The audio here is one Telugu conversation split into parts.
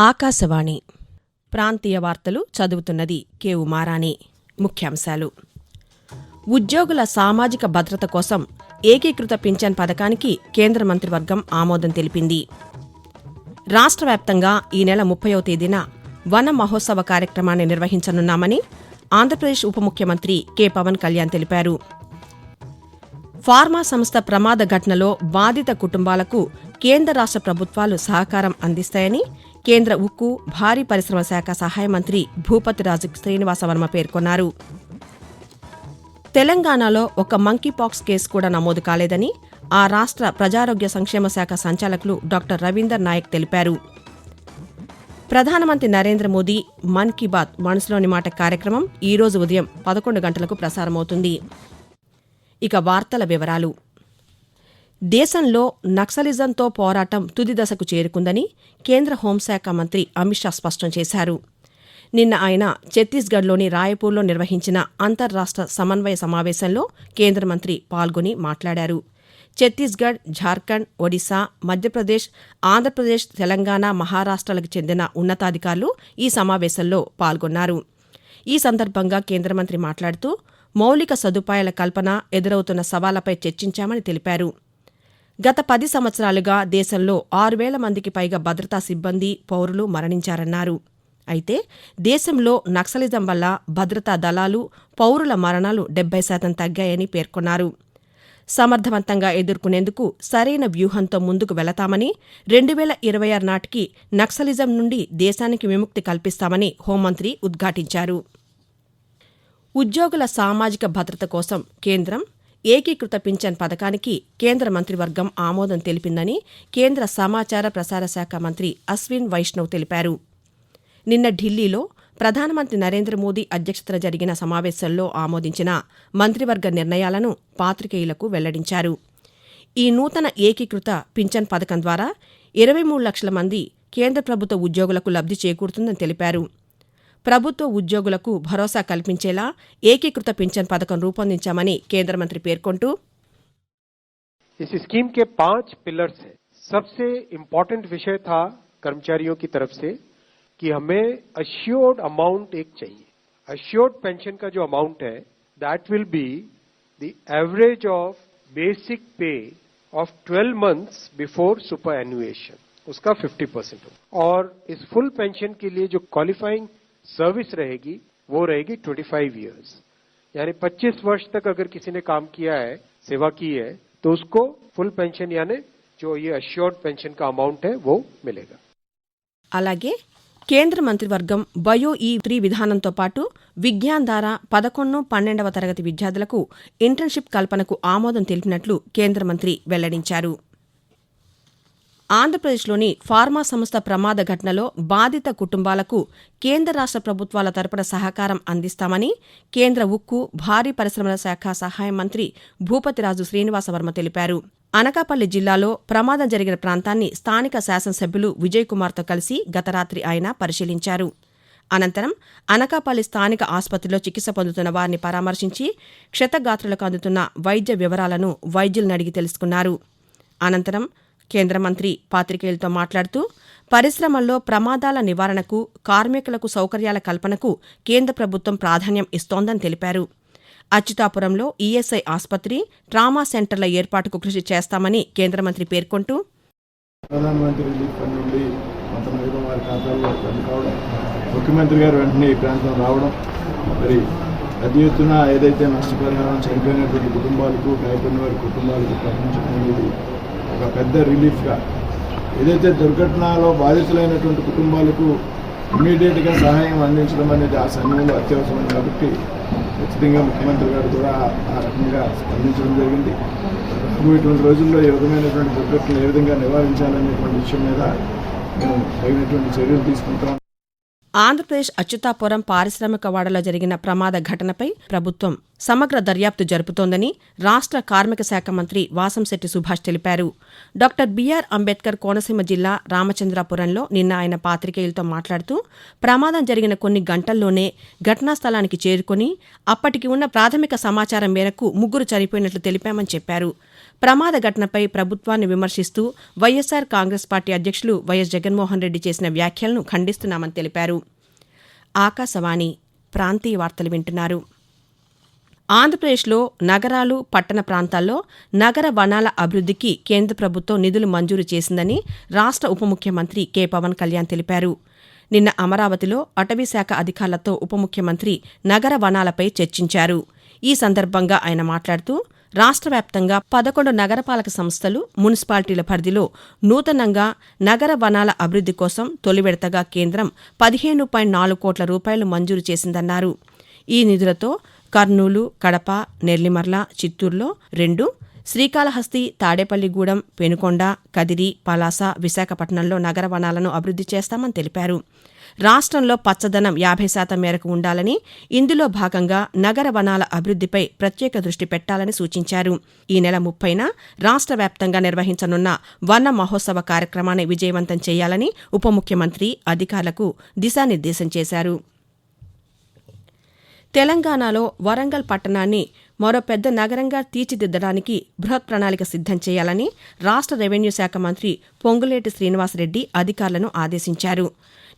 ఆకాశవాణి. ప్రాంతీయ వార్తలు చదువుతున్నది కె. ఉమారాణి. ముఖ్యాంశాలు. ఉద్యోగుల సామాజిక భద్రత కోసం ఏకీకృత పింఛన్ పథకానికి కేంద్ర మంత్రివర్గం ఆమోదం తెలిపింది. రాష్ట్ర వ్యాప్తంగా ఈ నెల ముప్పయో తేదీన వన మహోత్సవ కార్యక్రమాన్ని నిర్వహించనున్నామని ఆంధ్రప్రదేశ్ ఉప ముఖ్యమంత్రి కె. పవన్ కళ్యాణ్ తెలిపారు. ఫార్మా సంస్థ ప్రమాద ఘటనలో బాధిత కుటుంబాలకు కేంద్ర రాష్ట్ర ప్రభుత్వాలు సహకారం అందిస్తాయని కేంద్ర ఉక్కు భారీ పరిశ్రమ శాఖ సహాయ మంత్రి భూపతిరాజు శ్రీనివాసవర్మ పేర్కొన్నారు. తెలంగాణలో ఒక మంకీపాక్స్ కేసు కూడా నమోదు కాలేదని ఆ రాష్ట్ర ప్రజారోగ్య సంక్షేమ శాఖ సంచాలకులు డాక్టర్ రవీందర్ నాయక్ తెలిపారు. ప్రధానమంత్రి నరేంద్ర మోదీ మన్ కీ బాత్ మనసులోని మాట కార్యక్రమం ఈ రోజు ఉదయం పదకొండు గంటలకు ప్రసారమవుతుంది. ఇక వార్తల వివరాలు. దేశంలో నక్సలిజంతో పోరాటం తుది దశకు చేరుకుందని కేంద్ర హోంశాఖ మంత్రి అమిత్ షా స్పష్టం చేశారు. నిన్న ఆయన ఛత్తీస్గఢ్లోని రాయపూర్లో నిర్వహించిన అంతర్రాష్ట్ర సమన్వయ సమావేశంలో కేంద్ర మంత్రి పాల్గొని మాట్లాడారు. ఛత్తీస్గఢ్ ఝార్ఖండ్ ఒడిశా మధ్యప్రదేశ్ ఆంధ్రప్రదేశ్ తెలంగాణ మహారాష్ట్రలకు చెందిన ఉన్నతాధికారులు ఈ సమావేశంలో పాల్గొన్నారు. ఈ సందర్భంగా కేంద్ర మంత్రి మాట్లాడుతూ మౌలిక సదుపాయాల కల్పన ఎదురవుతున్న సవాళ్ళపై చర్చించామని తెలిపారు. గత పది సంవత్సరాలుగా దేశంలో ఆరు వేల మందికి పైగా భద్రతా సిబ్బంది పౌరులు మరణించారన్నారు. అయితే దేశంలో నక్సలిజం వల్ల భద్రతా దళాలు పౌరుల మరణాలు డెబ్బై శాతం తగ్గాయని పేర్కొన్నారు. సమర్థవంతంగా ఎదుర్కొనేందుకు సరైన వ్యూహంతో ముందుకు వెళతామని రెండు వేల ఇరవై ఆరు నాటికి నక్సలిజం నుండి దేశానికి విముక్తి కల్పిస్తామని హోంమంత్రి ఉద్ఘాటించారు. ఉద్యోగుల సామాజిక భద్రత కోసం కేంద్రం ఏకీకృత పింఛన్ పథకానికి కేంద్ర మంత్రివర్గం ఆమోదం తెలిపిందని కేంద్ర సమాచార ప్రసార శాఖ మంత్రి అశ్విన్ వైష్ణవ్ తెలిపారు. నిన్న ఢిల్లీలో ప్రధానమంత్రి నరేంద్ర మోదీ అధ్యక్షతన జరిగిన సమావేశంలో ఆమోదించిన మంత్రివర్గ నిర్ణయాలను పాత్రికేయులకు వెల్లడించారు. ఈ నూతన ఏకీకృత పింఛన్ పథకం ద్వారా ఇరవై మూడు లక్షల మంది కేంద్ర ప్రభుత్వ ఉద్యోగులకు లబ్ధి చేకూరుతుందని తెలిపారు. ప్రభుత్వ ఉద్యోగులకు భరోసా కల్పించేలా ఏకీకృత పింఛన్ పథకం రూపొందించామని కేంద్ర మంత్రి పేర్కొంటూ इस स्कीम के पांच पिलर्स हैं सबसे इम्पोर्टेंट विषय था कर्मचारियों की तरफ से कि हमें अश्योर्ड अमाउंट एक चाहिए अश्योर्ड पेंशन का जो अमाउंट है that will be the average of basic pay of 12 months before superannuation उसका 50 परसेंट और इस फुल पेंशन के लिए जो क्वालिफाइंग सर्विस रहेगी वो रहेगी 25 इयर्स यानी 25 वर्ष तक अगर किसी ने काम किया है सेवा की है तो उसको फुल पेंशन यानी जो ये अश्योर्ड पेंशन का अमाउंट है वो मिलेगा అలాగే కేంద్ర మంత్రివర్గం బయో ఈ త్రీ విధానంతో పాటు విజ్ఞాన్ ద్వారా పదకొండు పన్నెండవ తరగతి విద్యార్థులకు ఇంటర్న్షిప్ కల్పనకు ఆమోదం తెలిపినట్లు కేంద్ర మంత్రి వెల్లడించారు ఆంధ్రప్రదేశ్లోని ఫార్మా సంస్థ ప్రమాద ఘటనలో బాధిత కుటుంబాలకు కేంద్ర రాష్ట్ర ప్రభుత్వాల తరపున సహకారం అందిస్తామని కేంద్ర ఉక్కు భారీ పరిశ్రమల శాఖ సహాయ మంత్రి భూపతిరాజు శ్రీనివాసవర్మ తెలిపారు. అనకాపల్లి జిల్లాలో ప్రమాదం జరిగిన ప్రాంతాన్ని స్థానిక శాసనసభ్యులు విజయ్ కుమార్తో కలిసి గత రాత్రి ఆయన పరిశీలించారు. అనంతరం అనకాపల్లి స్థానిక ఆసుపత్రిలో చికిత్స పొందుతున్న వారిని పరామర్శించి క్షతగాత్రులకు అందుతున్న వైద్య వివరాలను వైద్యులను అడిగి తెలుసుకున్నారు. అనంతరం కేంద్ర మంత్రి పాతికేయులతో మాట్లాడుతూ పరిశ్రమల్లో ప్రమాదాల నివారణకు కార్మికులకు సౌకర్యాల కల్పనకు కేంద్ర ప్రభుత్వం ప్రాధాన్యం ఇస్తోందని తెలిపారు. అచ్యుతాపురంలో ఈఎస్ఐ ఆసుపత్రి ట్రామా సెంటర్ల ఏర్పాటుకు కృషి చేస్తామని కేంద్ర మంత్రి పేర్కొంటూ ప్రధానమంత్రి రిలీఫ్ ఫండ్ నుండి కొంత మేరకు వారి ఖాతాల్లో కావడం ముఖ్యమంత్రి గారు వెంటనే ఈ ప్రాంతం రావడం మరి పెద్ద ఎత్తున ఏదైతే నష్టపరిహారం చనిపోయినటువంటి కుటుంబాలకు గాయపడిన వారి కుటుంబాలకు ప్రకటించడం అనేది ఒక పెద్ద రిలీఫ్గా. ఏదైతే దుర్ఘటనలో బాధితులైనటువంటి కుటుంబాలకు ఇమీడియట్గా సహాయం అందించడం అనేది ఆ సమయంలో అత్యవసరం కాబట్టి ఖచ్చితంగా ముఖ్యమంత్రి గారు కూడా ఆ రకంగా స్పందించడం జరిగింది. ఇటువంటి రోజుల్లో ఈ విధమైనటువంటి దుర్ఘటనలు ఏ విధంగా నివారించాలనేటువంటి విషయం మీద మేము తగినటువంటి చర్యలు తీసుకుంటాం. ఆంధ్రప్రదేశ్ అచ్యుతాపురం పారిశ్రామిక వాడలో జరిగిన ప్రమాద ఘటనపై ప్రభుత్వం సమగ్ర దర్యాప్తు జరుపుతోందని రాష్ట్ర కార్మిక శాఖ మంత్రి వాసంశెట్టి సుభాష్ తెలిపారు. డాక్టర్ బీఆర్ అంబేద్కర్ కోనసీమ జిల్లా రామచంద్రాపురంలో నిన్న ఆయన పాతికేయులతో మాట్లాడుతూ ప్రమాదం జరిగిన కొన్ని గంటల్లోనే ఘటనా స్థలానికి చేరుకుని అప్పటికి ఉన్న ప్రాథమిక సమాచారం మేరకు ముగ్గురు చనిపోయినట్లు తెలిపామని చెప్పారు. ప్రమాద ఘటనపై ప్రభుత్వాన్ని విమర్శిస్తూ వైఎస్సార్ కాంగ్రెస్ పార్టీ అధ్యక్షులు వైఎస్ జగన్మోహన్ రెడ్డి చేసిన వ్యాఖ్యలను ఖండిస్తున్నామని తెలిపారు. ఆకాశవాణి ప్రాంతీయ వార్తలు వింటున్నారు. ఆంధ్రప్రదేశ్లో నగరాలు పట్టణ ప్రాంతాల్లో నగర వనాల అభివృద్ధికి కేంద్ర ప్రభుత్వం నిధులు మంజూరు చేసిందని రాష్ట్ర ఉప ముఖ్యమంత్రి కె. పవన్ కళ్యాణ్ తెలిపారు. నిన్న అమరావతిలో అటవీశాఖ అధికారులతో ఉప ముఖ్యమంత్రి నగర వనాలపై చర్చించారు. ఈ సందర్భంగా ఆయన మాట్లాడుతూ రాష్ట్ర వ్యాప్తంగా పదకొండు నగరపాలక సంస్థలు మున్సిపాలిటీల పరిధిలో నూతనంగా నగర వనాల అభివృద్ధి కోసం తొలి విడతగా కేంద్రం పదిహేను పాయింట్ నాలుగు కోట్ల రూపాయలు మంజూరు చేసిందన్నారు. ఈ నిధులతో కర్నూలు కడప నెల్లిమర్ల చిత్తూరులో రెండు శ్రీకాళహస్తి తాడేపల్లిగూడెం పెనుకొండ కదిరి పలాస విశాఖపట్నంలో నగర వనాలను అభివృద్ధి చేస్తామని తెలిపారు. రాష్ట్రంలో పచ్చదనం యాభై శాతం మేరకు ఉండాలని ఇందులో భాగంగా నగర వనాల అభివృద్ధిపై ప్రత్యేక దృష్టి పెట్టాలని సూచించారు. ఈ నెల ముప్పైన రాష్ట్ర వ్యాప్తంగా నిర్వహించనున్న వన మహోత్సవ కార్యక్రమాన్ని విజయవంతం చేయాలని ఉప ముఖ్యమంత్రి అధికారులకు దిశానిర్దేశం చేశారు. తెలంగాణలో వరంగల్ పట్టణాన్ని మరో పెద్ద నగరంగా తీర్చిదిద్దడానికి బృహత్ ప్రణాళిక సిద్దం చేయాలని రాష్ట్ర రెవెన్యూ శాఖ మంత్రి పొంగులేటి శ్రీనివాసరెడ్డి అధికారులను ఆదేశించారు.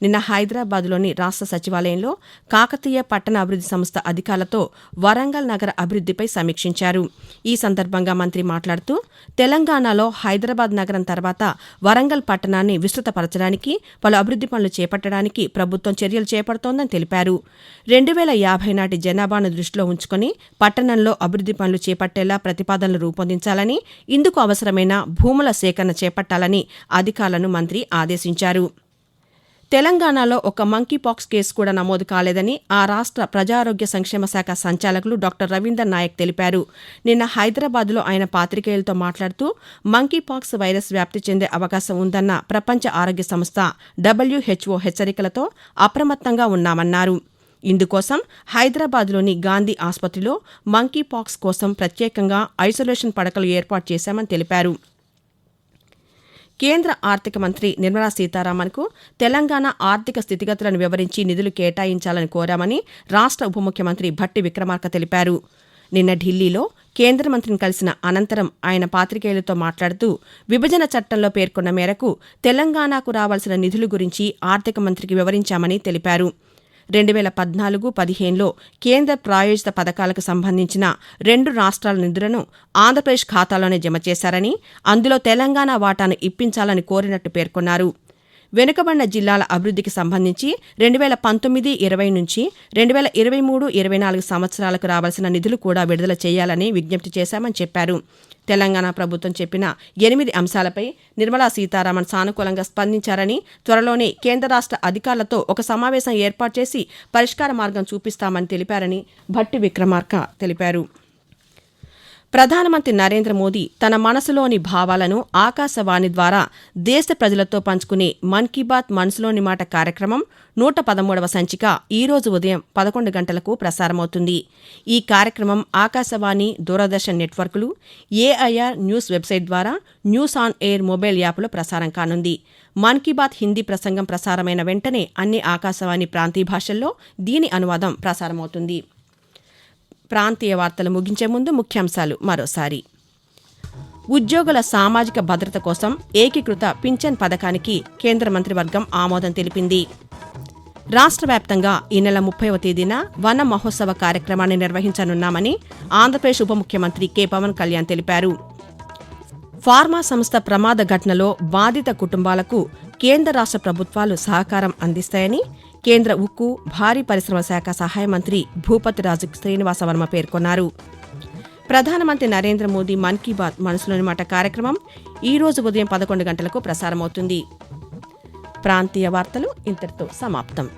నిన్న హైదరాబాద్లోని రాష్ట్ర సచివాలయంలో కాకతీయ పట్టణ అభివృద్ధి సంస్థ అధికారులతో వరంగల్ నగర అభివృద్ధిపై సమీక్షించారు. ఈ సందర్భంగా మంత్రి మాట్లాడుతూ తెలంగాణలో హైదరాబాద్ నగరం తర్వాత వరంగల్ పట్టణాన్ని విస్తృతపరచడానికి పలు అభివృద్ధి పనులు చేపట్టడానికి ప్రభుత్వం చర్యలు చేపడుతోందని తెలిపారు. రెండు వేల యాభై నాటి జనాభాను దృష్టిలో ఉంచుకుని పట్టణంలో అభివృద్ధి పనులు చేపట్టేలా ప్రతిపాదనలు రూపొందించాలని ఇందుకు అవసరమైన భూముల సేకరణ చేపట్టాలని అధికారులను మంత్రి ఆదేశించారు. తెలంగాణలో ఒక మంకీ పాక్స్ కేసు కూడా నమోదు కాలేదని ఆ రాష్ట్ర ప్రజారోగ్య సంక్షేమ శాఖ సంచాలకులు డాక్టర్ రవీందర్ నాయక్ తెలిపారు. నిన్న హైదరాబాద్లో ఆయన పాతికేయులతో మాట్లాడుతూ మంకీ పాక్స్ వైరస్ వ్యాప్తి చెందే అవకాశం ఉందన్న ప్రపంచ ఆరోగ్య సంస్థ డబ్ల్యూహెచ్ఓ హెచ్చరికలతో అప్రమత్తంగా ఉన్నామన్నారు. ఇందుకోసం హైదరాబాద్లోని గాంధీ ఆసుపత్రిలో మంకీ పాక్స్ కోసం ప్రత్యేకంగా ఐసోలేషన్ పడకలు ఏర్పాటు చేశామని తెలిపారు. కేంద్ర ఆర్థిక మంత్రి నిర్మలా సీతారామన్కు తెలంగాణ ఆర్థిక స్థితిగతులను వివరించి నిధులు కేటాయించాలని కోరామని రాష్ట్ర ఉప ముఖ్యమంత్రి భట్టి విక్రమార్క తెలిపారు. నిన్న ఢిల్లీలో కేంద్ర మంత్రిని కలిసిన అనంతరం ఆయన పాతికేయులతో మాట్లాడుతూ విభజన చట్టంలో పేర్కొన్న మేరకు తెలంగాణకు రావాల్సిన నిధుల గురించి ఆర్థిక మంత్రికి వివరించామని తెలిపారు. రెండు వేల పద్నాలుగు పదిహేనులో కేంద్ర ప్రాయోజిత పథకాలకు సంబంధించిన రెండు రాష్ట్రాల నిధులను ఆంధ్రప్రదేశ్ ఖాతాలోనే జమ చేశారని అందులో తెలంగాణ వాటాను ఇప్పించాలని కోరినట్టు పేర్కొన్నారు. వెనుకబడిన జిల్లాల అభివృద్ధికి సంబంధించి రెండు వేల పంతొమ్మిది ఇరవై నుంచి రెండు వేల ఇరవై మూడు ఇరవై నాలుగు సంవత్సరాలకు రావాల్సిన నిధులు కూడా విడుదల చేయాలని విజ్ఞప్తి చేశామని చెప్పారు. తెలంగాణ ప్రభుత్వం చెప్పిన ఎనిమిది అంశాలపై నిర్మలా సీతారామన్ సానుకూలంగా స్పందించారని త్వరలోనే కేంద్ర రాష్ట్ర అధికారులతో ఒక సమావేశం ఏర్పాటు చేసి పరిష్కార మార్గం చూపిస్తామని తెలిపారని భట్టి విక్రమార్క తెలిపారు. ప్రధానమంత్రి నరేంద్ర మోదీ తన మనసులోని భావాలను ఆకాశవాణి ద్వారా దేశ ప్రజలతో పంచుకునే మన్ కీ బాత్ మనసులోని మాట కార్యక్రమం నూట పదమూడవ సంచిక ఈరోజు ఉదయం పదకొండు గంటలకు ప్రసారమవుతుంది. ఈ కార్యక్రమం ఆకాశవాణి దూరదర్శన్ నెట్వర్కులు ఏఐఆర్ న్యూస్ వెబ్సైట్ ద్వారా న్యూస్ ఆన్ ఎయిర్ మొబైల్ యాప్లో ప్రసారం కానుంది. మన్ కీ బాత్ హిందీ ప్రసంగం ప్రసారమైన వెంటనే అన్ని ఆకాశవాణి ప్రాంతీయ భాషల్లో దీని అనువాదం ప్రసారమవుతుంది. ప్రాంతీయ వార్తలు ముగించే ముందు ముఖ్యాంశాలు మరోసారి. ఉద్యోగుల సామాజిక భద్రత కోసం ఏకీకృత పింఛన్ పథకానికి కేంద్ర మంత్రివర్గం ఆమోదం తెలిపింది. రాష్ట్ర వ్యాప్తంగా ఈ నెల ముప్పైవ తేదీన వన మహోత్సవ కార్యక్రమాన్ని నిర్వహించనున్నామని ఆంధ్రప్రదేశ్ ఉప ముఖ్యమంత్రి కె. పవన్ కళ్యాణ్ తెలిపారు. ఫార్మా సంస్థ ప్రమాద ఘటనలో బాధిత కుటుంబాలకు కేంద్ర రాష్ట్ర ప్రభుత్వాలు సహకారం అందిస్తాయని కేంద్ర ఉక్కు భారీ పరిశ్రమ శాఖ సహాయ మంత్రి భూపత్ రాజు శ్రీనివాస వర్మ పేర్కొన్నారు. ప్రధానమంత్రి నరేంద్ర మోదీ మన్ కీ బాత్ మనసులోని మాట కార్యక్రమం ఈ రోజు ఉదయం పదకొండు గంటలకు ప్రసారమవుతుంది. ప్రాంతీయ వార్తలు ఇంతటితో సమాప్తం.